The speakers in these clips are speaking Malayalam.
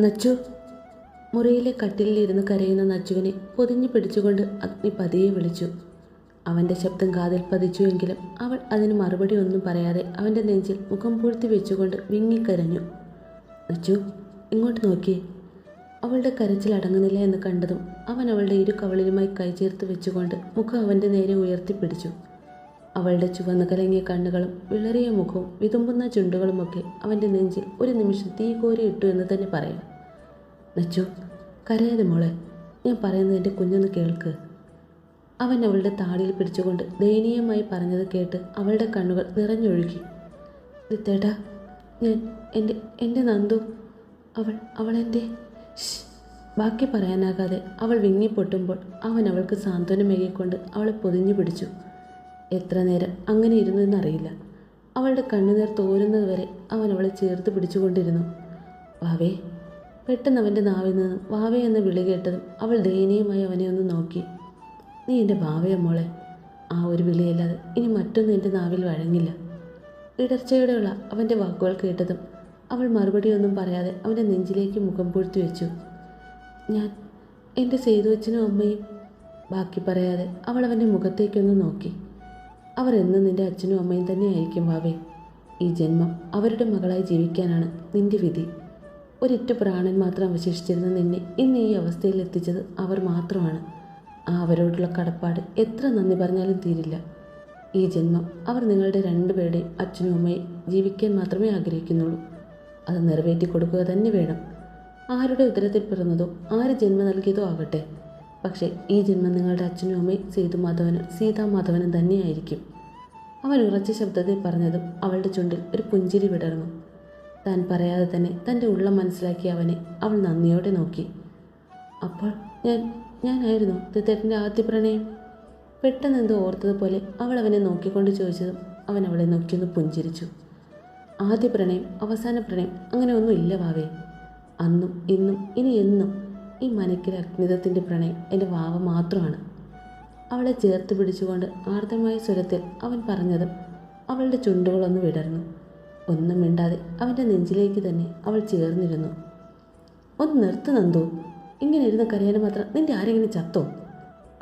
നച്ചു മുറിയിലെ കട്ടിലിലിരുന്ന് കരയുന്ന നച്ചുവിനെ പൊതിഞ്ഞു പിടിച്ചുകൊണ്ട് അഗ്നി പതിയെ വിളിച്ചു. അവന്റെ ശബ്ദം കാതിൽ പതിച്ചുവെങ്കിലും അവൾ അതിന് മറുപടി ഒന്നും പറയാതെ അവന്റെ നെഞ്ചിൽ മുഖം പൂഴ്ത്തി വെച്ചുകൊണ്ട് വിങ്ങിക്കരഞ്ഞു. നച്ചു ഇങ്ങോട്ട് നോക്കിയേ. അവളുടെ കരച്ചിൽ അടങ്ങുന്നില്ല എന്ന് കണ്ടതും അവൻ അവളുടെ ഇരു കവളിലുമായി കൈ ചേർത്ത് വെച്ചുകൊണ്ട് മുഖം അവന്റെ നേരെ ഉയർത്തിപ്പിടിച്ചു. അവളുടെ ചുവന്ന് കലങ്ങിയ കണ്ണുകളും വിളറിയ മുഖവും വിതുമ്പുന്ന ചുണ്ടുകളുമൊക്കെ അവന്റെ നെഞ്ചിൽ ഒരു നിമിഷം തീ കോരിയിട്ടു എന്ന് തന്നെ പറയാം. നച്ചു കരയാതെ മോളെ ഞാൻ പറയുന്നത് എന്റെ കുഞ്ഞൊന്ന് കേൾക്ക് അവൻ അവളുടെ താടിയിൽ പിടിച്ചുകൊണ്ട് ദയനീയമായി പറഞ്ഞത് കേട്ട് അവളുടെ കണ്ണുകൾ നിറഞ്ഞൊഴുകി. ലിത്തേട്ടാ ഞാൻ എന്റെ എന്റെ നന്ദു. അവൾ അവളെന്റെ ബാക്കി പറയാനാകാതെ അവൾ വിങ്ങിപ്പൊട്ടുമ്പോൾ അവൻ അവൾക്ക് സാന്ത്വനമേകിക്കൊണ്ട് അവളെ പൊതിഞ്ഞു പിടിച്ചു. എത്ര നേരം അങ്ങനെ ഇരുന്നു എന്നറിയില്ല. അവളുടെ കണ്ണുനീർ തോരുന്നത് വരെ അവൻ അവളെ ചേർത്ത് പിടിച്ചുകൊണ്ടിരുന്നു. വാവേ പെട്ടെന്ന് അവന്റെ നാവിൽ നിന്നും വാവേ എന്ന് വിളി കേട്ടതും അവൾ ദയനീയമായി അവനെ ഒന്ന് നോക്കി. നീ എന്റെ ഭാവയ മോളെ. ആ ഒരു വിളിയല്ലാതെ ഇനി മറ്റൊന്നും എന്റെ നാവിൽ വഴങ്ങില്ല. ഇടർച്ചയോടെയുള്ള അവന്റെ വാക്കുകൾ കേട്ടതും അവൾ മറുപടിയൊന്നും പറയാതെ അവന്റെ നെഞ്ചിലേക്ക് മുഖം പൂഴ്ത്തി വെച്ചു. ഞാൻ എന്റെ സേതുവച്ചനും അമ്മയും ബാക്കി പറയാതെ അവൾ അവന്റെ മുഖത്തേക്കൊന്ന് നോക്കി. അവർ എന്നും നിന്റെ അച്ഛനും അമ്മയും തന്നെയായിരിക്കും ഭാവേ. ഈ ജന്മം അവരുടെ മകളായി ജീവിക്കാനാണ് നിന്റെ വിധി. ഒരിറ്റു പ്രാണൻ മാത്രം അവശേഷിച്ചിരുന്ന നിന്നെ ഇന്ന് ഈ അവസ്ഥയിൽ എത്തിച്ചത് അവർ മാത്രമാണ്. ആ അവരോടുള്ള കടപ്പാട് എത്ര നന്ദി പറഞ്ഞാലും തീരില്ല. ഈ ജന്മം അവർ നിങ്ങളുടെ രണ്ടുപേരുടെയും അച്ഛനും അമ്മയും ജീവിക്കാൻ മാത്രമേ ആഗ്രഹിക്കുന്നുള്ളൂ. അത് നിറവേറ്റി കൊടുക്കുക തന്നെ വേണം. ആരുടെ ഉദരത്തിൽ പിറന്നതോ ആര് ജന്മം നൽകിയതോ ആകട്ടെ പക്ഷേ ഈ ജന്മം നിങ്ങളുടെ അച്ഛനും അമ്മയും സേതുമാധവനും സീതാമാധവനും തന്നെയായിരിക്കും. അവൻ ഉറച്ച ശബ്ദത്തിൽ പറഞ്ഞതും അവളുടെ ചുണ്ടിൽ ഒരു പുഞ്ചിരി വിടർന്നു. താൻ പറയാതെ തന്നെ തന്റെ ഉള്ളം മനസ്സിലാക്കി അവനെ അവൾ നന്ദിയോടെ നോക്കി. അപ്പോൾ ഞാൻ ഞാനായിരുന്നു തിത്തേട്ടന്റെ ആദ്യ പ്രണയം? പെട്ടെന്ന് എന്തോ ഓർത്തതുപോലെ അവൾ അവനെ നോക്കിക്കൊണ്ട് ചോദിച്ചതും അവൻ അവളെ നോക്കിയൊന്ന് പുഞ്ചിരിച്ചു. ആദ്യ പ്രണയം അവസാന പ്രണയം അങ്ങനെ ഒന്നും ഇല്ല വാവേ. അന്നും ഇന്നും ഇനി എന്നും ഈ മനക്കിലെ അഗ്നിതത്തിന്റെ പ്രണയം എന്റെ വാവ മാത്രമാണ്. അവളെ ചേർത്ത് പിടിച്ചുകൊണ്ട് ആർദ്രമായ സ്വരത്തിൽ അവൻ പറഞ്ഞതും അവളുടെ ചുണ്ടുകളൊന്ന് വിടർന്നു. ഒന്നും മിണ്ടാതെ അവന്റെ നെഞ്ചിലേക്ക് തന്നെ അവൾ ചേർന്നിരുന്നു. ഒന്ന് നിർത്ത് നന്ദു. ഇങ്ങനെ ഇരുന്ന് കരയാൻ മാത്രം നിന്റെ ആരെങ്കിലും ചത്തോ?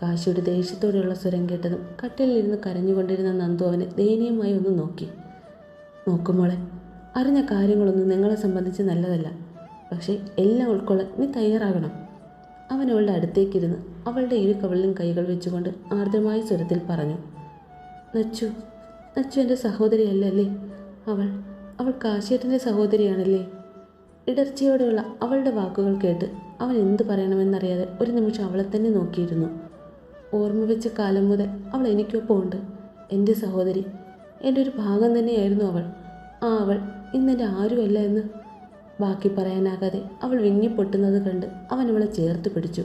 കാശിയുടെ ദേഷ്യത്തോടെയുള്ള സ്വരം കേട്ടതും കട്ടിലിരുന്ന് കരഞ്ഞുകൊണ്ടിരുന്ന നന്ദു അവനെ ദയനീയമായി ഒന്ന് നോക്കി. നോക്കുമോളെ അറിഞ്ഞ കാര്യങ്ങളൊന്നും നിങ്ങളെ സംബന്ധിച്ച് നല്ലതല്ല. പക്ഷേ എല്ലാം ഉൾക്കൊള്ളാൻ നീ തയ്യാറാകണം. അവൻ അവളുടെ അടുത്തേക്കിരുന്ന് അവളുടെ ഇരു കവളിലും കൈകൾ വെച്ചുകൊണ്ട് ആർദ്രമായ സ്വരത്തിൽ പറഞ്ഞു നച്ചു നച്ചു എന്റെ സഹോദരിയല്ലല്ലേ? അവൾ അവൾ കാശിയേട്ടന്റെ സഹോദരിയാണല്ലേ? ഇടർച്ചയോടെയുള്ള അവളുടെ വാക്കുകൾ കേട്ട് അവൻ എന്തു പറയണമെന്നറിയാതെ ഒരു നിമിഷം അവളെ തന്നെ നോക്കിയിരുന്നു. ഓർമ്മ വെച്ച കാലം മുതൽ അവൾ എനിക്കൊപ്പം ഉണ്ട്. എന്റെ സഹോദരി എന്റെ ഒരു ഭാഗം തന്നെയായിരുന്നു അവൾ. ആ അവൾ ഇന്നെന്റെ ആരുമല്ല എന്ന് ബാക്കി പറയാനാകാതെ അവൾ വിങ്ങിപ്പൊട്ടുന്നത് കണ്ട് അവൻ അവളെ ചേർത്ത് പിടിച്ചു.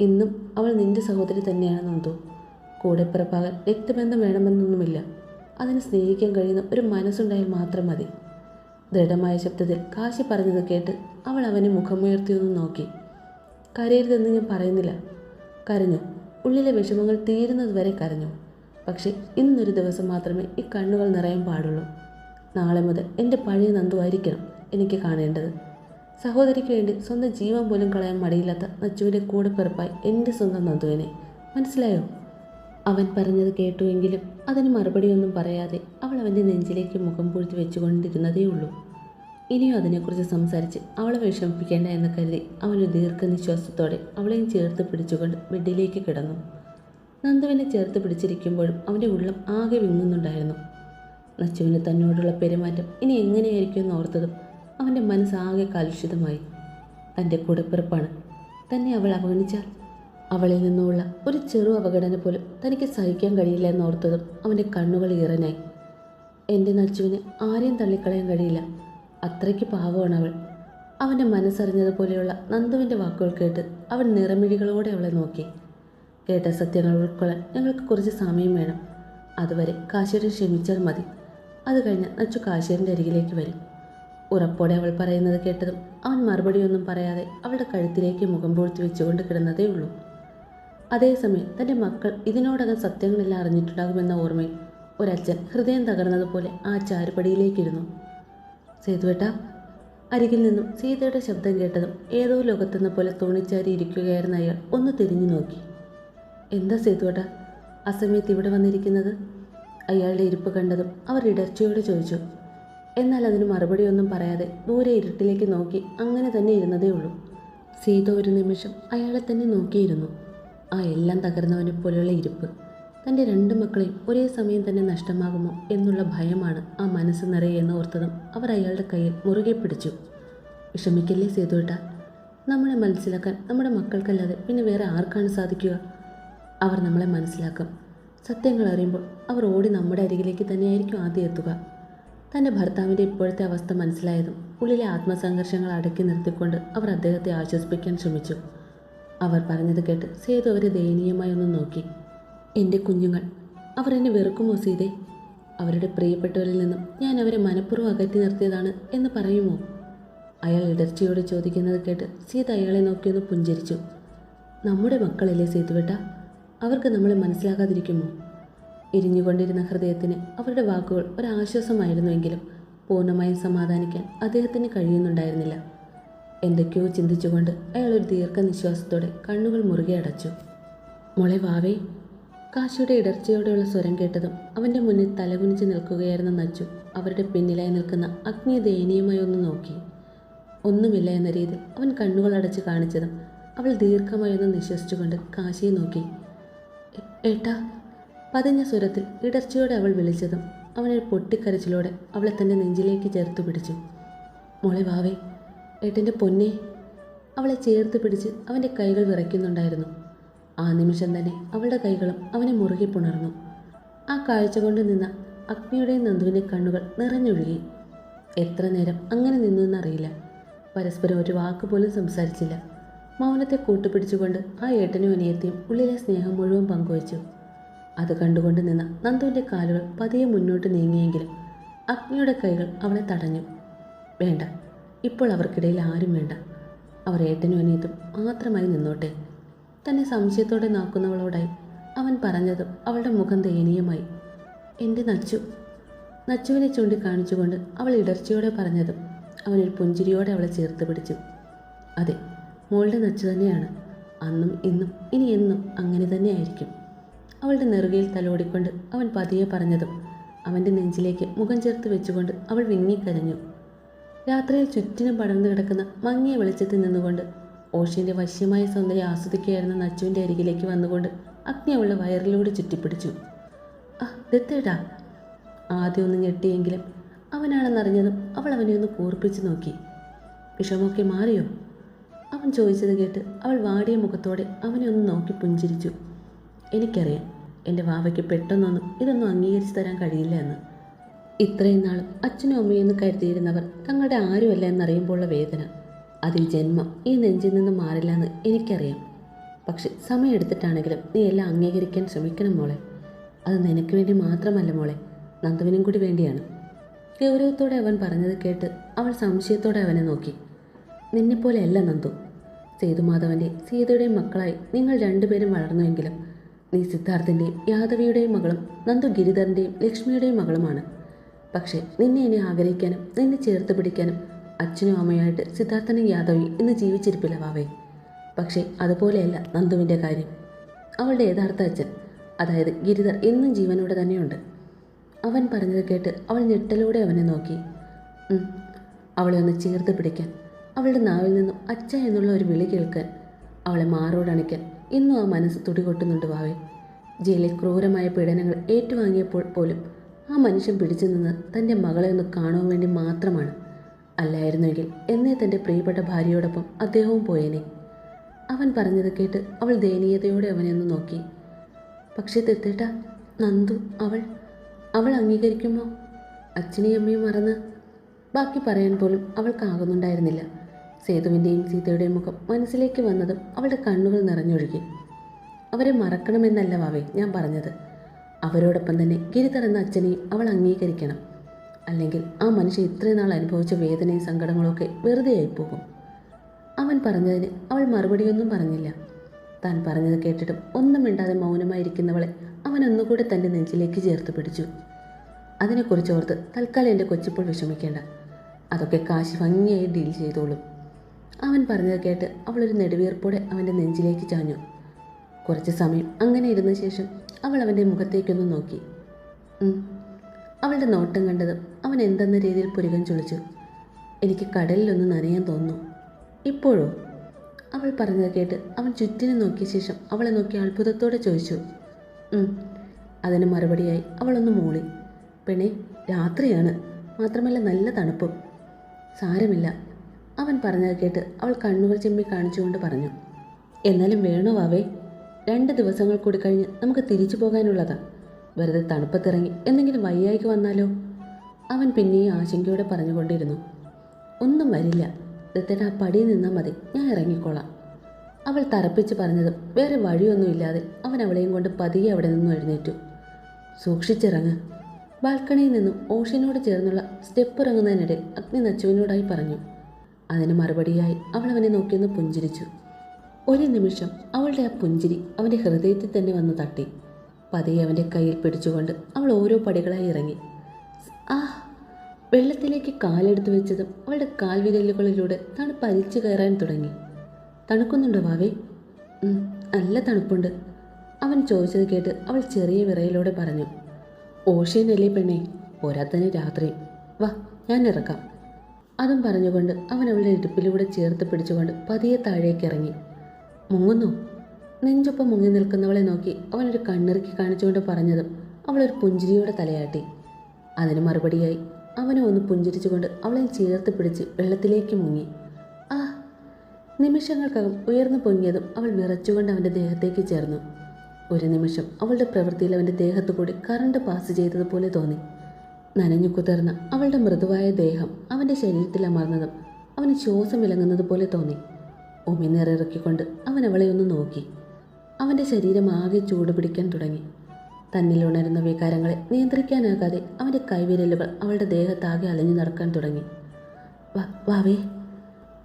ഇന്നും അവൾ നിന്റെ സഹോദരി തന്നെയാണ് നന്ദു. കൂടെ പിറപ്പാകാൻ രക്തബന്ധം വേണമെന്നൊന്നുമില്ല. അതിന് സ്നേഹിക്കാൻ കഴിയുന്ന ഒരു മനസ്സുണ്ടായാൽ മാത്രം മതി. ദൃഢമായ ശബ്ദത്തിൽ കാശി പറഞ്ഞത് കേട്ട് അവൾ അവനെ മുഖമുയർത്തിയൊന്ന് നോക്കി. കരയരുതെന്ന് ഞാൻ പറയുന്നില്ല. കരഞ്ഞു. ഉള്ളിലെ വിഷമങ്ങൾ തീരുന്നതുവരെ കരഞ്ഞു. പക്ഷേ ഇന്നൊരു ദിവസം മാത്രമേ ഈ കണ്ണുകൾ നിറയാൻ പാടുള്ളൂ. നാളെ മുതൽ എന്റെ പഴയ നന്ദു ആയിരിക്കണം. എനിക്ക് കാണേണ്ടത്. സഹോദരിക്ക് വേണ്ടി സ്വന്തം ജീവൻ പോലും കളയാൻ മടിയില്ലാത്ത നച്ചുവിന്റെ കൂടെ പിറപ്പായി എന്റെ സ്വന്തം നന്ദുവിനെ. മനസ്സിലായോ? അവൻ പറഞ്ഞത് കേട്ടുവെങ്കിലും അതിന് മറുപടിയൊന്നും പറയാതെ അവൾ അവന്റെ നെഞ്ചിലേക്ക് മുഖം പൂഴ്ത്തി വെച്ചുകൊണ്ടിരുന്നതേ ഉള്ളൂ. ഇനിയും അതിനെക്കുറിച്ച് സംസാരിച്ച് അവളെ വിഷമിപ്പിക്കേണ്ട എന്ന് കരുതി അവനൊരു ദീർഘനിശ്വാസത്തോടെ അവളെയും ചേർത്ത് പിടിച്ചുകൊണ്ട് ബെഡിലേക്ക് കിടന്നു. നന്ദുവിനെ ചേർത്ത് പിടിച്ചിരിക്കുമ്പോഴും അവന്റെ ഉള്ളം ആകെ വിങ്ങുന്നുണ്ടായിരുന്നു. നച്ചുവിന് തന്നോടുള്ള പെരുമാറ്റം ഇനി എങ്ങനെയായിരിക്കും എന്ന് ഓർത്തതും അവന്റെ മനസ്സാകെ കലുഷിതമായി. തന്റെ കൂടപ്പിറപ്പാണ്. തന്നെ അവൾ അവഗണിച്ചാൽ അവളിൽ നിന്നുള്ള ഒരു ചെറു അവഗണന പോലും തനിക്ക് സഹിക്കാൻ കഴിയില്ല എന്നോർത്തതും അവന്റെ കണ്ണുകൾ ഈറനായി. എന്റെ നച്ചുവിന് ആരെയും തള്ളിക്കളയാൻ കഴിയില്ല. അത്രയ്ക്ക് പാവമാണ് അവൾ. അവന്റെ മനസ്സറിഞ്ഞതുപോലെയുള്ള നന്ദുവിന്റെ വാക്കുകൾ കേട്ട് അവൻ നിറമിഴികളോടെ അവളെ നോക്കി. കേട്ട സത്യങ്ങൾ ഉൾക്കൊള്ളാൻ ഞങ്ങൾക്ക് കുറച്ച് സമയം വേണം. അതുവരെ കാശീരൻ ക്ഷമിച്ചാൽ മതി. അത് കഴിഞ്ഞ് നച്ചു കാശേരിന്റെ അരികിലേക്ക് വരും. ഉറപ്പോടെ അവൾ പറയുന്നത് കേട്ടതും അവൻ മറുപടിയൊന്നും പറയാതെ അവളുടെ കഴുത്തിലേക്ക് മുഖം പൂഴ്ത്തി വെച്ചുകൊണ്ട് കിടന്നതേ ഉള്ളൂ. അതേസമയം തന്റെ മക്കൾ ഇതിനോടകം സത്യങ്ങളെല്ലാം അറിഞ്ഞിട്ടുണ്ടാകുമെന്ന ഓർമ്മയിൽ ഒരച്ഛൻ ഹൃദയം തകർന്നതുപോലെ ആ ചാരുപടിയിലേക്കിരുന്നു. സേതുവേട്ട അരികിൽ നിന്നും സീതയുടെ ശബ്ദം കേട്ടതും ഏതോ ലോകത്തെന്ന പോലെ തോണിച്ചാരി ഇരിക്കുകയായിരുന്ന അയാൾ ഒന്ന് തിരിഞ്ഞു നോക്കി. എന്താ സേതുവേട്ടാ ആ സമയത്ത് ഇവിടെ വന്നിരിക്കുന്നത്? അയാളുടെ ഇരിപ്പ് കണ്ടതും അവർ ഇടർച്ചയോടെ ചോദിച്ചു. എന്നാൽ അതിന് മറുപടിയൊന്നും പറയാതെ ദൂരെ ഇരുട്ടിലേക്ക് നോക്കി അങ്ങനെ തന്നെ ഇരുന്നതേ ഉള്ളൂ. സീത ഒരു നിമിഷം അയാളെ തന്നെ നോക്കിയിരുന്നു. ആ എല്ലാം തകർന്നവനെ പോലെയുള്ള ഇരിപ്പ്. തന്റെ രണ്ട് മക്കളെയും ഒരേ സമയം തന്നെ നഷ്ടമാകുമോ എന്നുള്ള ഭയമാണ് ആ മനസ്സ് നിറയെന്ന് ഓർത്തതും അവർ അയാളുടെ കയ്യിൽ മുറുകെ പിടിച്ചു. വിഷമിക്കല്ലേ സേതുവേട്ട? നമ്മളെ മനസ്സിലാക്കാൻ നമ്മുടെ മക്കൾക്കല്ലാതെ പിന്നെ വേറെ ആർക്കാണ് സാധിക്കുക? അവർ നമ്മളെ മനസ്സിലാക്കും. സത്യങ്ങൾ അറിയുമ്പോൾ അവർ ഓടി നമ്മുടെ അരികിലേക്ക് തന്നെയായിരിക്കും ആദ്യം എത്തുക. തന്റെ ഭർത്താവിന്റെ ഇപ്പോഴത്തെ അവസ്ഥ മനസ്സിലായതും ഉള്ളിലെ ആത്മസംഘർഷങ്ങൾ അടക്കി നിർത്തിക്കൊണ്ട് അവർ അദ്ദേഹത്തെ ആശ്വസിപ്പിക്കാൻ ശ്രമിച്ചു. അവർ പറഞ്ഞത് കേട്ട് സേതു അവരെ ദയനീയമായി ഒന്ന് നോക്കി. എന്റെ കുഞ്ഞുങ്ങൾ അവർ എന്നെ വെറുക്കുമോ സീതേ? അവരുടെ പ്രിയപ്പെട്ടവരിൽ നിന്നും ഞാൻ അവരെ മനഃപൂർവം അകറ്റി നിർത്തിയതാണ് എന്ന് പറയുമോ? അയാൾ ഇടർച്ചയോട് ചോദിക്കുന്നത് കേട്ട് സീത അയാളെ നോക്കിയൊന്ന് പുഞ്ചിരിച്ചു. നമ്മുടെ മക്കളല്ലേ സേതുവേട്ട? അവർക്ക് നമ്മളെ മനസ്സിലാകാതിരിക്കുമോ? എരിഞ്ഞുകൊണ്ടിരുന്ന ഹൃദയത്തിന് അവരുടെ വാക്കുകൾ ഒരാശ്വാസമായിരുന്നുവെങ്കിലും പൂർണമായും സമാധാനിക്കാൻ അദ്ദേഹത്തിന് കഴിയുന്നുണ്ടായിരുന്നില്ല. എന്തൊക്കെയോ ചിന്തിച്ചുകൊണ്ട് അയാൾ ഒരു ദീർഘനിശ്വാസത്തോടെ കണ്ണുകൾ മുറുകെ അടച്ചു. മോളെ വാവേ കാശിയുടെ ഇടർച്ചയോടെയുള്ള സ്വരം കേട്ടതും അവന്റെ മുന്നിൽ തലകുനിച്ച് നിൽക്കുകയായിരുന്ന നച്ചു അവരുടെ പിന്നിലായി നിൽക്കുന്ന അഗ്നിയെ ദയനീയമായി ഒന്ന് നോക്കി. ഒന്നുമില്ല എന്ന രീതിയിൽ അവൻ കണ്ണുകൾ അടച്ച് കാണിച്ചതും അവൾ ദീർഘമായി ഒന്ന് നിശ്വസിച്ചുകൊണ്ട് കാശിയെ നോക്കി. ഏട്ടാ പതിഞ്ഞ സ്വരത്തിൽ ഇടർച്ചയോടെ അവൾ വിളിച്ചതും അവനൊരു പൊട്ടിക്കരച്ചിലോടെ അവളെ തന്റെ നെഞ്ചിലേക്ക് ചേർത്ത് പിടിച്ചു. മോളെ വാവേ ഏട്ടന്റെ പൊന്നെ അവളെ ചേർത്ത് പിടിച്ച് അവന്റെ കൈകൾ വിറയ്ക്കുന്നുണ്ടായിരുന്നു. ആ നിമിഷം തന്നെ അവളുടെ കൈകളും അവനെ മുറുകെ പുണർന്നു. ആ കാഴ്ച കൊണ്ട് നിന്ന അഗ്നിയുടെയും നന്ദുവിന്റെ കണ്ണുകൾ നിറഞ്ഞൊഴുകി. എത്ര നേരം അങ്ങനെ നിന്നു എന്നറിയില്ല പരസ്പരം ഒരു വാക്ക് പോലും സംസാരിച്ചില്ല. മൗനത്തെ കൂട്ടുപിടിച്ചുകൊണ്ട് ആ ഏട്ടനും അനിയത്തെയും ഉള്ളിലെ സ്നേഹം മുഴുവൻ പങ്കുവച്ചു. അത് കണ്ടുകൊണ്ട് നിന്ന നന്ദുവിന്റെ കാലുകൾ പതിയെ മുന്നോട്ട് നീങ്ങിയെങ്കിലും അഗ്നിയുടെ കൈകൾ അവളെ തടഞ്ഞു. വേണ്ട ഇപ്പോൾ അവർക്കിടയിൽ ആരും വേണ്ട. അവർ ഏട്ടനും അനിയത്തും മാത്രമായി നിന്നോട്ടെ. തന്നെ സംശയത്തോടെ നോക്കുന്നവളോടായി അവൻ പറഞ്ഞതും അവളുടെ മുഖം ദയനീയമായി. എന്റെ നച്ചു നച്ചുവിനെ ചൂണ്ടിക്കാണിച്ചുകൊണ്ട് അവൾ ഇടർച്ചയോടെ പറഞ്ഞതും അവനൊരു പുഞ്ചിരിയോടെ അവളെ ചേർത്ത് പിടിച്ചു. അതെ മോളുടെ നച്ചു തന്നെയാണ്. അന്നും ഇന്നും ഇനി എന്നും അങ്ങനെ തന്നെയായിരിക്കും അവളുടെ നെറുകയിൽ തലോടിക്കൊണ്ട് അവൻ പതിയെ പറഞ്ഞതും അവന്റെ നെഞ്ചിലേക്ക് മുഖം ചേർത്ത് വെച്ചുകൊണ്ട് അവൾ വിങ്ങിക്കരഞ്ഞു. രാത്രിയിൽ ചുറ്റിനും പടർന്നു കിടക്കുന്ന മങ്ങിയ വെളിച്ചത്തിൽ നിന്നുകൊണ്ട് ഓഷ്യന്റെ വശ്യമായ സൗന്ദര്യം ആസ്വദിക്കുകയായിരുന്ന നച്ചുവിന്റെ അരികിലേക്ക് വന്നുകൊണ്ട് അഗ്നി അവളുടെ വയറിലൂടെ ചുറ്റിപ്പിടിച്ചു. ആ ദത്തേടാ. ആദ്യം ഒന്ന് ഞെട്ടിയെങ്കിലും അവനാണെന്നറിഞ്ഞതും അവൾ അവനെ ഒന്ന് കൂർപ്പിച്ച് നോക്കി. വിഷമൊക്കെ മാറിയോ? അവൻ ചോദിച്ചത് കേട്ട് അവൾ വാടിയ മുഖത്തോടെ അവനെ ഒന്ന് നോക്കി പുഞ്ചിരിച്ചു. എനിക്കറിയാം എന്റെ വാവയ്ക്ക് പെട്ടെന്നൊന്നും ഇതൊന്നും അംഗീകരിച്ചു തരാൻ കഴിയില്ല എന്ന്. ഇത്രയും നാളും അച്ഛനും അമ്മയും എന്ന് കരുതിയിരുന്നവർ തങ്ങളുടെ ആരുമല്ല എന്നറിയുമ്പോഴുള്ള വേദന. അതിൽ ജന്മം ഈ നെഞ്ചിൽ നിന്ന് മാറില്ല എന്ന് എനിക്കറിയാം. പക്ഷെ സമയമെടുത്തിട്ടാണെങ്കിലും നീ എല്ലാം അംഗീകരിക്കാൻ ശ്രമിക്കണം മോളെ. അത് നിനക്ക് വേണ്ടി മാത്രമല്ല മോളെ. നന്ദുവിനും കൂടി വേണ്ടിയാണ്. ഗൗരവത്തോടെ അവൻ പറഞ്ഞത് കേട്ട് അവൾ സംശയത്തോടെ അവനെ നോക്കി. നിന്നെപ്പോലെയല്ല നന്ദു. സേതുമാധവന്റെ സീതയുടെയും മക്കളായി നിങ്ങൾ രണ്ടുപേരും വളർന്നുവെങ്കിലും നീ സിദ്ധാർത്ഥിന്റെയും യാദവിയുടെയും മകളും നന്ദു ഗിരിധറിന്റെയും ലക്ഷ്മിയുടെയും മകളുമാണ്. പക്ഷേ നിന്നെ ഇനി ആഗ്രഹിക്കാനും നിന്നെ ചേർത്ത് പിടിക്കാനും അച്ഛനും അമ്മയായിട്ട് സിദ്ധാർത്ഥനും യാദവി ഇന്ന് ജീവിച്ചിരിപ്പില്ല വാവേ. പക്ഷേ അതുപോലെയല്ല നന്ദുവിന്റെ കാര്യം. അവളുടെ യഥാർത്ഥ അച്ഛൻ അതായത് ഗിരിധർ എന്നും ജീവനോടെ തന്നെയുണ്ട്. അവൻ പറഞ്ഞത് കേട്ട് അവൾ ഞെട്ടലോടെ അവനെ നോക്കി. അവളെ ഒന്ന് ചേർത്ത് പിടിക്കാൻ അവളുടെ നാവിൽ നിന്നും അച്ഛ എന്നുള്ള ഒരു വിളി കേൾക്കാൻ അവളെ മാറോടണിക്കാൻ ഇന്നും ആ മനസ്സ് തുടികൊട്ടുന്നുണ്ട് വാവേ. ജയിലിൽ ക്രൂരമായ പീഡനങ്ങൾ ഏറ്റുവാങ്ങിയപ്പോൾ പോലും ആ മനുഷ്യൻ പിടിച്ചു നിന്ന് തന്റെ മകളെ ഒന്ന് കാണുവാൻ വേണ്ടി മാത്രമാണ്. അല്ലായിരുന്നെങ്കിൽ എന്നേ തന്റെ പ്രിയപ്പെട്ട ഭാര്യയോടൊപ്പം അദ്ദേഹവും പോയേനെ. അവൻ പറഞ്ഞത് കേട്ട് അവൾ ദയനീയതയോടെ അവനെ ഒന്ന് നോക്കി. പക്ഷേ തെത്തേട്ട നന്ദു അവൾ അവൾ അംഗീകരിക്കുമോ? അച്ഛനെയും അമ്മയും മറന്ന് ബാക്കി പറയാൻ പോലും അവൾക്കാകുന്നുണ്ടായിരുന്നില്ല. സേതുവിന്റെയും സീതയുടെയും മുഖം മനസ്സിലേക്ക് വന്നതും അവളുടെ കണ്ണുകൾ നിറഞ്ഞൊഴുകി. അവരെ മറക്കണമെന്നല്ല വാവേ ഞാൻ പറഞ്ഞത്. അവരോടൊപ്പം തന്നെ ഗിരിധർ എന്ന അച്ഛനെയും അവൾ അംഗീകരിക്കണം. അല്ലെങ്കിൽ ആ മനുഷ്യൻ ഇത്രയും നാൾ അനുഭവിച്ച വേദനയും സങ്കടങ്ങളൊക്കെ വെറുതെയായി വെറുതെ ആയിപ്പോകും. അവൻ പറഞ്ഞതിന് അവൾ മറുപടിയൊന്നും പറഞ്ഞില്ല. താൻ പറഞ്ഞത് കേട്ടിട്ടും ഒന്നും മിണ്ടാതെ മൗനമായിരിക്കുന്നവളെ അവൻ ഒന്നുകൂടെ തന്റെ നെഞ്ചിലേക്ക് ചേർത്ത് പിടിച്ചു. അതിനെക്കുറിച്ച് ഓർത്ത് തൽക്കാലം എന്റെ കൊച്ചിപ്പോൾ വിഷമിക്കേണ്ട. അതൊക്കെ കാശ് ഭംഗിയായി ഡീൽ ചെയ്തോളും. അവൻ പറഞ്ഞത് കേട്ട് അവളൊരു നെടുവീർപ്പോടെ അവന്റെ നെഞ്ചിലേക്ക് ചാഞ്ഞു. കുറച്ച് സമയം അങ്ങനെ ഇരുന്ന ശേഷം അവൾ അവന്റെ മുഖത്തേക്കൊന്ന് നോക്കി. അവളുടെ നോട്ടം കണ്ടത് അവൻ എന്തെന്ന രീതിയിൽ പുരുകം ചൊളിച്ചു. എനിക്ക് കടലിലൊന്ന് നനയാൻ തോന്നുന്നു. ഇപ്പോഴോ? അവൾ പറഞ്ഞത് കേട്ട് അവൻ ചുറ്റിനെ നോക്കിയ ശേഷം അവളെ നോക്കി അത്ഭുതത്തോടെ ചോദിച്ചു. അതിന് മറുപടിയായി അവളൊന്ന് മൂളി. പെണ്ണെ രാത്രിയാണ്. മാത്രമല്ല നല്ല തണുപ്പും. സാരമില്ല. അവൻ പറഞ്ഞത് കേട്ട് അവൾ കണ്ണുകൾ ചിമ്മി കാണിച്ചുകൊണ്ട് പറഞ്ഞു എന്നാലും വേണോ വാവേ? രണ്ട് ദിവസങ്ങൾ കൂടി കഴിഞ്ഞ് നമുക്ക് തിരിച്ചു പോകാനുള്ളതാ. വെറുതെ തണുപ്പത്തിറങ്ങി എന്തെങ്കിലും വയ്യായിക്ക് വന്നാലോ? അവൻ പിന്നെയും ആശങ്കയോടെ പറഞ്ഞുകൊണ്ടിരുന്നു ഒന്നും വരില്ല. ദത്തേട്ട ആ പടിയിൽ നിന്നാൽ മതി. ഞാൻ ഇറങ്ങിക്കോളാം. അവൾ തറപ്പിച്ച് പറഞ്ഞതും വേറെ വഴിയൊന്നുമില്ലാതെ അവൻ അവളെയും കൊണ്ട് പതിയെ അവിടെ നിന്നും എഴുന്നേറ്റു. സൂക്ഷിച്ചിറങ്ങ്. ബാൽക്കണിയിൽ നിന്നും ഓഷ്യനോട് ചേർന്നുള്ള സ്റ്റെപ്പ് ഇറങ്ങുന്നതിനിടെ അഗ്നി നച്ചുവിനോടായി പറഞ്ഞു അതിന് മറുപടിയായി അവൾ അവനെ നോക്കിയൊന്ന് പുഞ്ചിരിച്ചു. ഒരു നിമിഷം അവളുടെ ആ പുഞ്ചിരി അവന്റെ ഹൃദയത്തിൽ തന്നെ വന്ന് തട്ടി. പതിയെ അവന്റെ കയ്യിൽ പിടിച്ചുകൊണ്ട് അവൾ ഓരോ പടികളായി ഇറങ്ങി. ആ വെള്ളത്തിലേക്ക് കാലെടുത്ത് വെച്ചതും അവളുടെ കാൽവിരലുകളിലൂടെ തണുപ്പ് അരിച്ചു കയറാൻ തുടങ്ങി. തണുക്കുന്നുണ്ടോ വാവേ? "ഉം, നല്ല തണുപ്പുണ്ട്. അവൻ ചോദിച്ചത് കേട്ട് അവൾ ചെറിയ വിറയിലൂടെ പറഞ്ഞു. ഓഷ്യനല്ലേ പെണ്ണേ പോരാത്തന്നെ രാത്രി. വാ ഞാൻ ഇറക്കാം. അതും പറഞ്ഞുകൊണ്ട് അവൻ അവളുടെ ഇടുപ്പിലൂടെ ചേർത്ത് പിടിച്ചുകൊണ്ട് പതിയെ താഴേക്ക് ഇറങ്ങി മുങ്ങുന്നു? നെഞ്ചൊപ്പം മുങ്ങി നിൽക്കുന്നവളെ നോക്കി അവനൊരു കണ്ണിറുക്കി കാണിച്ചുകൊണ്ട് പറഞ്ഞതും അവളൊരു പുഞ്ചിരിയോടെ തലയാട്ടി. അതിന് മറുപടിയായി അവനെ ഒന്ന് പുഞ്ചിരിച്ചുകൊണ്ട് അവളെ ചേർത്ത് പിടിച്ച് വെള്ളത്തിലേക്ക് മുങ്ങി. ആ നിമിഷങ്ങൾക്കകം ഉയർന്നു പൊങ്ങിയതും അവൾ വിറച്ചുകൊണ്ട് അവന്റെ ദേഹത്തേക്ക് ചേർന്നു. ഒരു നിമിഷം അവളുടെ പ്രവൃത്തിയിൽ അവന്റെ ദേഹത്തു കൂടി കറണ്ട് പാസ് ചെയ്തതുപോലെ തോന്നി. നനഞ്ഞു കുതിർന്ന അവളുടെ മൃദുവായ ദേഹം അവന്റെ ശരീരത്തിൽ അമർന്നതും അവന് ശ്വാസം വിലങ്ങുന്നത് പോലെ തോന്നി. ഉമിനിറിറക്കിക്കൊണ്ട് അവൻ അവളെ ഒന്ന് നോക്കി. അവന്റെ ശരീരം ആകെ ചൂട് പിടിക്കാൻ തുടങ്ങി. തന്നിൽ ഉണരുന്ന വികാരങ്ങളെ നിയന്ത്രിക്കാനാകാതെ അവന്റെ കൈവിരലുകൾ അവളുടെ ദേഹത്താകെ അലഞ്ഞു നടക്കാൻ തുടങ്ങി. "വാ- വാവേ.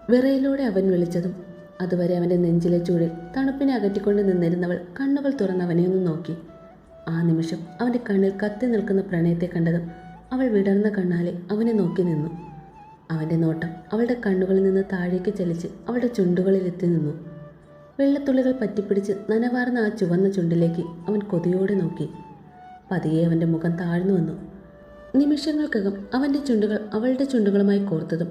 വിറയിലൂടെ അവൻ വിളിച്ചതും അതുവരെ അവന്റെ നെഞ്ചിലെ ചൂടിൽ തണുപ്പിനെ അകറ്റിക്കൊണ്ട് നിന്നിരുന്നവൾ കണ്ണുകൾ തുറന്ന് അവനെ ഒന്ന് നോക്കി. ആ നിമിഷം അവന്റെ കണ്ണിൽ കത്തി നിൽക്കുന്ന പ്രണയത്തെ കണ്ടതും അവൾ വിടർന്ന കണ്ണാലെ അവനെ നോക്കി നിന്നു. അവന്റെ നോട്ടം അവളുടെ കണ്ണുകളിൽ നിന്ന് താഴേക്ക് ചലിച്ച് അവളുടെ ചുണ്ടുകളിൽ എത്തി നിന്നു. വെള്ളത്തുള്ളികൾ പറ്റിപ്പിടിച്ച് നനവാർന്ന ആ ചുവന്ന ചുണ്ടിലേക്ക് അവൻ കൊതിയോടെ നോക്കി. പതിയെ അവന്റെ മുഖം താഴ്ന്നു വന്നു. നിമിഷങ്ങൾക്കകം അവന്റെ ചുണ്ടുകൾ അവളുടെ ചുണ്ടുകളുമായി കോർത്തതും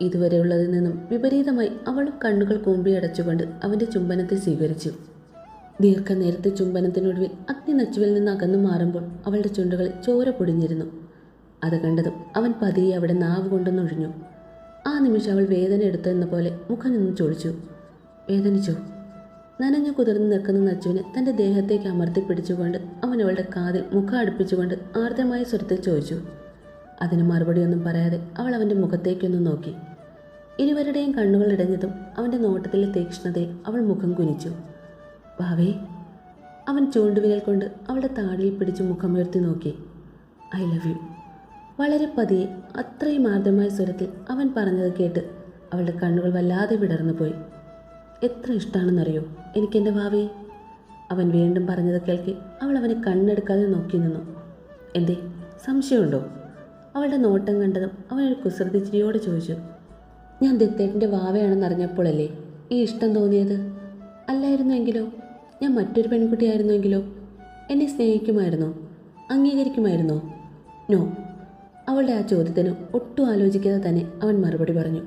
ഇതുവരെയുള്ളതിൽ നിന്നും വിപരീതമായി അവളും കണ്ണുകൾ കൂമ്പിയടച്ചുകൊണ്ട് അവന്റെ ചുംബനത്തെ സ്വീകരിച്ചു. ദീർഘനേരത്തെ ചുംബനത്തിനൊടുവിൽ അഗ്നി നച്ചുവിൽ നിന്ന് അകന്നു മാറുമ്പോൾ അവളുടെ ചുണ്ടുകളിൽ ചോര പൊടിഞ്ഞിരുന്നു. അത് കണ്ടതും അവൻ പതിയെ അവിടെ നാവ് കൊണ്ടൊന്നൊഴിഞ്ഞു ആ നിമിഷം അവൾ വേദന എടുത്തെന്ന പോലെ മുഖം നിന്ന് ചൊടിച്ചു വേദനിച്ചു? നനഞ്ഞു കുതിർന്ന് നിൽക്കുന്ന നച്ചുവിനെ തന്റെ ദേഹത്തേക്ക് അമർത്തി പിടിച്ചുകൊണ്ട് അവൻ അവളുടെ കാതിൽ മുഖം അടുപ്പിച്ചുകൊണ്ട് ആർദ്രമായ സ്വരത്തിൽ ചോദിച്ചു. അതിന് മറുപടിയൊന്നും പറയാതെ അവൾ അവന്റെ മുഖത്തേക്കൊന്ന് നോക്കി. ഇരുവരുടെയും കണ്ണുകൾ ഇടഞ്ഞതും അവന്റെ നോട്ടത്തിലെ തീക്ഷ്ണതയിൽ അവൾ മുഖം കുനിച്ചു. ഭാവേ? അവൻ ചൂണ്ടുവിരൽ കൊണ്ട് അവളുടെ താടിയിൽ പിടിച്ച് മുഖമുയർത്തി നോക്കി. I love you. വളരെ പതിയെ അത്രയും ആർദ്രമായ സ്വരത്തിൽ അവൻ പറഞ്ഞത് കേട്ട് അവളുടെ കണ്ണുകൾ വല്ലാതെ വിടർന്നു പോയി. എത്ര ഇഷ്ടമാണെന്നറിയോ എനിക്കെന്റെ ഭാവി? അവൻ വീണ്ടും പറഞ്ഞത് കേൾക്കെ അവൾ അവനെ കണ്ണെടുക്കാതെ നോക്കി നിന്നു. എന്തേ സംശയമുണ്ടോ? അവളുടെ നോട്ടം കണ്ടതും അവനൊരു കുസൃതി ചിരിയോടെ ചോദിച്ചു. ഞാൻ ദത്തേട്ടന്റെ വാവയാണെന്നറിഞ്ഞപ്പോഴല്ലേ ഈ ഇഷ്ടം തോന്നിയത്? അല്ലായിരുന്നുവെങ്കിലോ ഞാൻ മറ്റൊരു പെൺകുട്ടിയായിരുന്നുവെങ്കിലോ എന്നെ സ്നേഹിക്കുമായിരുന്നോ? അംഗീകരിക്കുമായിരുന്നോ? നോ അവളുടെ ആ ചോദ്യത്തിന് ഒട്ടും ആലോചിക്കാതെ തന്നെ അവൻ മറുപടി പറഞ്ഞു.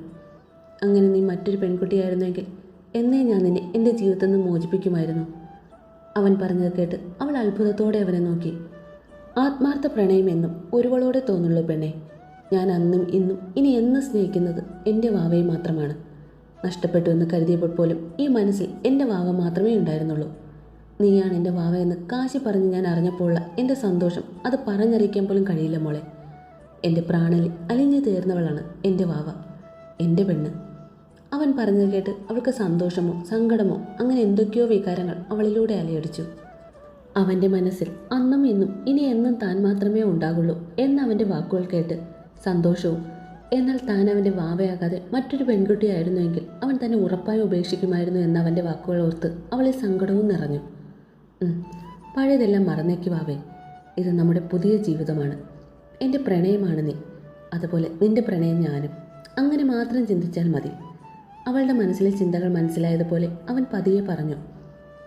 അങ്ങനെ നീ മറ്റൊരു പെൺകുട്ടിയായിരുന്നെങ്കിൽ എന്നേ ഞാൻ നിന്നെ എന്റെ ജീവിതത്തിൽ നിന്ന് മോചിപ്പിക്കുമായിരുന്നു. അവൻ പറഞ്ഞത് കേട്ട് അവൾ അത്ഭുതത്തോടെ അവനെ നോക്കി. ആത്മാർത്ഥ പ്രണയമെന്നും ഒരുവളോടെ തോന്നുള്ളൂ പെണ്ണെ. ഞാൻ അന്നും ഇന്നും ഇനി എന്ന് സ്നേഹിക്കുന്നത് എന്റെ വാവയെ മാത്രമാണ്. നഷ്ടപ്പെട്ടു എന്ന് കരുതിയപ്പോൾ പോലും ഈ മനസ്സിൽ എന്റെ വാവ മാത്രമേ ഉണ്ടായിരുന്നുള്ളൂ. നീയാണ് എന്റെ വാവ എന്ന് കാശി പറഞ്ഞ് ഞാൻ അറിഞ്ഞപ്പോഴുള്ള എന്റെ സന്തോഷം അത് പറഞ്ഞറിയിക്കാൻ പോലും കഴിയില്ല മോളെ. എന്റെ പ്രാണലിൽ അലിഞ്ഞു തീർന്നവളാണ് എന്റെ വാവ എന്റെ പെണ്ണ്. അവൻ പറഞ്ഞത് കേട്ട് അവൾക്ക് സന്തോഷമോ സങ്കടമോ അങ്ങനെ എന്തൊക്കെയോ വികാരങ്ങൾ അവളിലൂടെ അലയടിച്ചു. അവന്റെ മനസ്സിൽ അന്നും ഇന്നും ഇനി എന്നും താൻ മാത്രമേ ഉണ്ടാകുള്ളൂ എന്ന് അവന്റെ വാക്കുകൾ കേട്ട് സന്തോഷവും. എന്നാൽ താൻ അവന്റെ വാവയാകാതെ മറ്റൊരു പെൺകുട്ടിയായിരുന്നുവെങ്കിൽ അവൻ തന്നെ ഉറപ്പായി ഉപേക്ഷിക്കുമായിരുന്നു എന്ന് അവന്റെ വാക്കുകൾ ഓർത്ത് അവളിൽ സങ്കടവും നിറഞ്ഞു. പഴയതെല്ലാം മറന്നേക്ക് വാവേ. ഇത് നമ്മുടെ പുതിയ ജീവിതമാണ്. എന്റെ പ്രണയമാണ് നീ. അതുപോലെ നിന്റെ പ്രണയം ഞാനും. അങ്ങനെ മാത്രം ചിന്തിച്ചാൽ മതി. അവളുടെ മനസ്സിലെ ചിന്തകൾ മനസ്സിലായതുപോലെ അവൻ പതിയെ പറഞ്ഞു.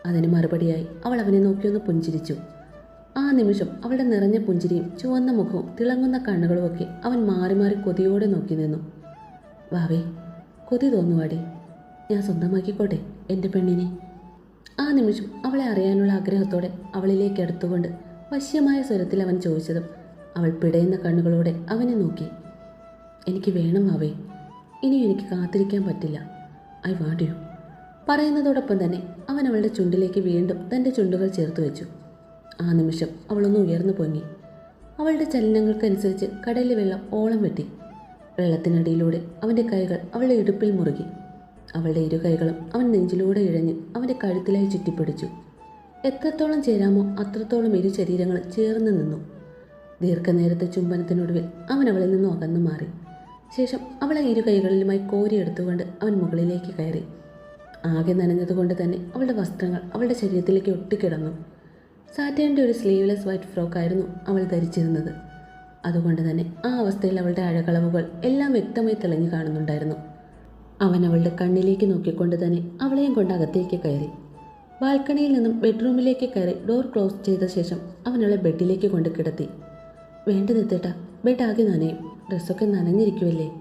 അതിന് മറുപടിയായി അവൾ അവനെ നോക്കിയൊന്ന് പുഞ്ചിരിച്ചു. ആ നിമിഷം അവളുടെ നിറഞ്ഞ പുഞ്ചിരിയും ചുവന്ന മുഖവും തിളങ്ങുന്ന കണ്ണുകളുമൊക്കെ അവൻ മാറി മാറി കൊതിയോടെ നോക്കി നിന്നു. വാവേ കൊതി തോന്നുവാടി. ഞാൻ സ്വന്തമാക്കിക്കോട്ടെ എന്റെ പെണ്ണിനെ. ആ നിമിഷം അവളെ അറിയാനുള്ള ആഗ്രഹത്തോടെ അവളിലേക്ക് അടുത്തുകൊണ്ട് വശ്യമായ സ്വരത്തിൽ അവൻ ചോദിച്ചതും അവൾ പിടയുന്ന കണ്ണുകളോടെ അവനെ നോക്കി. എനിക്ക് വേണം അവേ. ഇനി എനിക്ക് കാത്തിരിക്കാൻ പറ്റില്ല. I want you. പറയുന്നതോടൊപ്പം തന്നെ അവൻ അവളുടെ ചുണ്ടിലേക്ക് വീണ്ടും തന്റെ ചുണ്ടുകൾ ചേർത്ത് വെച്ചു. ആ നിമിഷം അവളൊന്ന് ഉയർന്നു പൊങ്ങി. അവളുടെ ചലനങ്ങൾക്കനുസരിച്ച് കടലിലെ വെള്ളം ഓളം വെട്ടി. വെള്ളത്തിനടിയിലൂടെ അവന്റെ കൈകൾ അവളുടെ ഇടുപ്പിൽ മുറുകി. അവളുടെ ഇരു കൈകളും അവൻ നെഞ്ചിലൂടെ ഇഴഞ്ഞ് അവന്റെ കഴുത്തിലായി ചുറ്റിപ്പിടിച്ചു. എത്രത്തോളം ചേരാമോ അത്രത്തോളം ഇരു ശരീരങ്ങൾ ചേർന്ന് നിന്നു. ദീർഘനേരത്തെ ചുംബനത്തിനൊടുവിൽ അവൻ അവളിൽ നിന്നും അകന്നു മാറി. ശേഷം അവളെ ഇരു കൈകളിലുമായി കോരിയെടുത്തുകൊണ്ട് അവൻ മുകളിലേക്ക് കയറി. ആകെ നനഞ്ഞതുകൊണ്ട് തന്നെ അവളുടെ വസ്ത്രങ്ങൾ അവളുടെ ശരീരത്തിലേക്ക് ഒട്ടിക്കിടന്നു. സാറ്റേന്റെ ഒരു സ്ലീവ്ലെസ് വൈറ്റ് ഫ്രോക്കായിരുന്നു അവൾ ധരിച്ചിരുന്നത്. അതുകൊണ്ട് തന്നെ ആ അവസ്ഥയിൽ അവളുടെ അഴകളവുകൾ എല്ലാം വ്യക്തമായി തെളിഞ്ഞു കാണുന്നുണ്ടായിരുന്നു. അവൻ അവളുടെ കണ്ണിലേക്ക് നോക്കിക്കൊണ്ട് തന്നെ അവളെയും കൊണ്ട് അകത്തേക്ക് കയറി. ബാൽക്കണിയിൽ നിന്നും ബെഡ്റൂമിലേക്ക് കയറി ഡോർ ക്ലോസ് ചെയ്ത ശേഷം അവൻ അവളെ ബെഡിലേക്ക് കൊണ്ട് കിടത്തി. വേണ്ട നിർത്തേട്ടാ ബെഡ് ആകെ നനയും. ഡ്രസ്സൊക്കെ നനഞ്ഞിരിക്കുമല്ലേ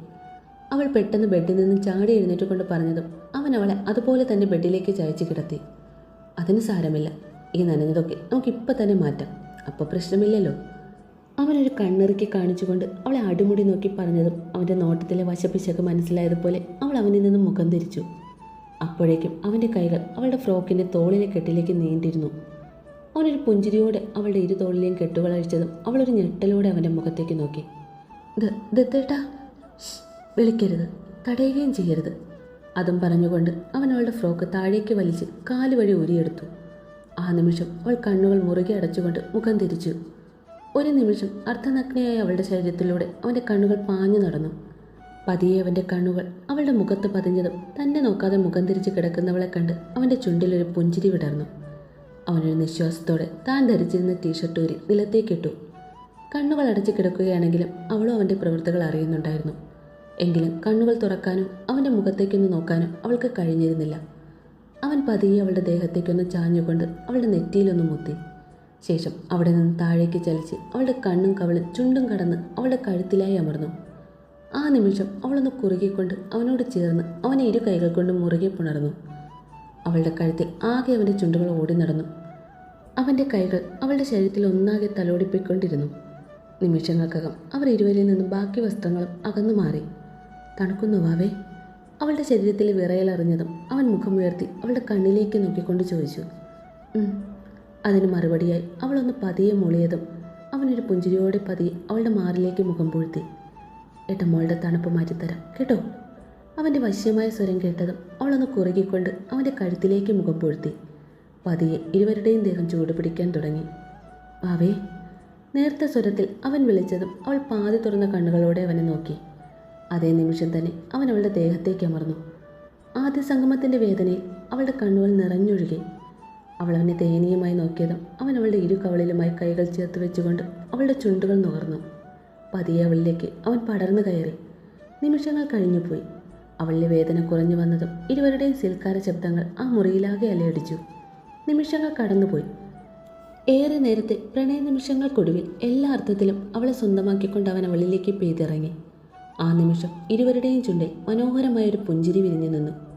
അവൾ പെട്ടെന്ന് ബെഡിൽ നിന്ന് ചാടി എഴുന്നേറ്റ് കൊണ്ട് പറഞ്ഞതും അവൻ അവളെ അതുപോലെ തന്നെ ബെഡിലേക്ക് ചായച്ച് കിടത്തി. അതിന് സാരമില്ല. ഈ നനഞ്ഞതൊക്കെ നമുക്കിപ്പോൾ തന്നെ മാറ്റാം. അപ്പോൾ പ്രശ്നമില്ലല്ലോ. അവനൊരു കണ്ണിറുക്കി കാണിച്ചുകൊണ്ട് അവളെ അടിമുടി നോക്കി പറഞ്ഞതും അവന്റെ നോട്ടത്തിലെ വശപ്പിശക്ക് മനസ്സിലായതുപോലെ അവൾ അവനിൽ നിന്ന് മുഖം തിരിച്ചു. അപ്പോഴേക്കും അവന്റെ കൈകൾ അവളുടെ ഫ്രോക്കിന്റെ തോളിലെ കെട്ടിലേക്ക് നീണ്ടിരുന്നു. അവനൊരു പുഞ്ചിരിയോടെ അവളുടെ ഇരു തോളിലെയും കെട്ടുകളഴിച്ചതും അവളൊരു ഞെട്ടലോടെ അവന്റെ മുഖത്തേക്ക് നോക്കി. "ദ- ദത്തേട്ടാ വിളിക്കരുത്. തടയുകയും ചെയ്യരുത്. അതും പറഞ്ഞുകൊണ്ട് അവൻ അവളുടെ ഫ്രോക്ക് താഴേക്ക് വലിച്ച് കാൽ വഴി ഊരിയെടുത്തു. ആ നിമിഷം അവൾ കണ്ണുകൾ മുറുകെ അടച്ചുകൊണ്ട് മുഖം തിരിച്ചു. ഒരു നിമിഷം അർദ്ധനഗ്നയായ അവളുടെ ശരീരത്തിലൂടെ അവന്റെ കണ്ണുകൾ പാഞ്ഞു നടന്നു. പതിയെ അവന്റെ കണ്ണുകൾ അവളുടെ മുഖത്ത് പതിഞ്ഞതും തന്നെ നോക്കാതെ മുഖം തിരിച്ച് കിടക്കുന്നവളെ കണ്ട് അവന്റെ ചുണ്ടിലൊരു പുഞ്ചിരി വിടർന്നു. അവനൊരു നിശ്വാസത്തോടെ താൻ ധരിച്ചിരുന്ന ടീഷർട്ട് ഊരി നിലത്തേക്കിട്ടു കണ്ണുകൾ അടച്ചു കിടക്കുകയാണെങ്കിലും അവളും അവന്റെ പ്രവൃത്തികൾ അറിയുന്നുണ്ടായിരുന്നു. എങ്കിലും കണ്ണുകൾ തുറക്കാനും അവന്റെ മുഖത്തേക്കൊന്ന് നോക്കാനും അവൾക്ക് കഴിഞ്ഞിരുന്നില്ല. അവൻ പതിയെ അവളുടെ ദേഹത്തേക്കൊന്ന് ചാഞ്ഞുകൊണ്ട് അവളുടെ നെറ്റിയിലൊന്ന് മുത്തി. ശേഷം അവിടെ നിന്ന് താഴേക്ക് ചലിച്ച് അവളുടെ കണ്ണും കവളും ചുണ്ടും കടന്ന് അവളുടെ കഴുത്തിലായി അമർന്നു. ആ നിമിഷം അവളൊന്ന് കുറുകിക്കൊണ്ട് അവനോട് ചേർന്ന് അവനെ ഇരു കൈകൾ കൊണ്ട് മുറുകെ പുണർന്നു. അവളുടെ കഴുത്തിൽ ആകെ അവന്റെ ചുണ്ടുകൾ ഓടി നടന്നു. അവന്റെ കൈകൾ അവളുടെ ശരീരത്തിൽ ഒന്നാകെ തലോടിപ്പിക്കൊണ്ടിരുന്നു നിമിഷങ്ങൾക്കകം അവർ ഇരുവരിൽ നിന്നും ബാക്കി വസ്ത്രങ്ങളും അകന്നു മാറി. തണുക്കുന്നു വാവേ അവളുടെ ശരീരത്തിൽ വിറയലറിഞ്ഞതും അവൻ മുഖമുയർത്തി അവളുടെ കണ്ണിലേക്ക് നോക്കിക്കൊണ്ട് ചോദിച്ചു. അതിന് മറുപടിയായി അവളൊന്ന് പതിയെ മൂളിയതും അവനൊരു പുഞ്ചിരിയോടെ പതി അവളുടെ മാറിലേക്ക് മുഖം പൂഴ്ത്തി. ഏട്ട മോളുടെ തണുപ്പ് മാറ്റിത്തരാം കേട്ടോ? അവന്റെ വശ്യമായ സ്വരം കേട്ടതും അവളൊന്ന് കുറുകിക്കൊണ്ട് അവന്റെ കഴുത്തിലേക്ക് മുഖം പൂഴ്ത്തി. പതിയെ ഇരുവരുടെയും ദേഹം ചൂട് പിടിക്കാൻ തുടങ്ങി. പാവേ നേർത്ത സ്വരത്തിൽ അവൻ വിളിച്ചതും അവൾ പാതി തുറന്ന കണ്ണുകളോടെ അവനെ നോക്കി. അതേ നിമിഷം തന്നെ അവൻ അവളുടെ ദേഹത്തേക്ക് അമർന്നു. ആദ്യ സംഗമത്തിന്റെ വേദനയിൽ അവളുടെ കണ്ണുകൾ നിറഞ്ഞൊഴുകി. അവൾ അവനെ ദയനീയമായി നോക്കിയതും അവൻ അവളുടെ ഇരു കവളിലുമായി കൈകൾ ചേർത്ത് വെച്ചുകൊണ്ട് അവളുടെ ചുണ്ടുകൾ നുകർന്നു. പതിയെ അവളിലേക്ക് അവൻ പടർന്നു കയറി. നിമിഷങ്ങൾ കഴിഞ്ഞുപോയി. അവളുടെ വേദന കുറഞ്ഞു വന്നതും ഇരുവരുടെയും സിൽക്കാര ശബ്ദങ്ങൾ ആ മുറിയിലാകെ അലയടിച്ചു. നിമിഷങ്ങൾ കടന്നുപോയി. ഏറെ നേരത്തെ പ്രണയ നിമിഷങ്ങൾക്കൊടുവിൽ എല്ലാ അർത്ഥത്തിലും അവളെ സ്വന്തമാക്കിക്കൊണ്ട് അവൻ അവളിലേക്ക് പെയ്തിറങ്ങി. ആ നിമിഷം ഇരുവരുടെയും ചുണ്ടിൽ മനോഹരമായൊരു പുഞ്ചിരി വിരിഞ്ഞു നിന്നു.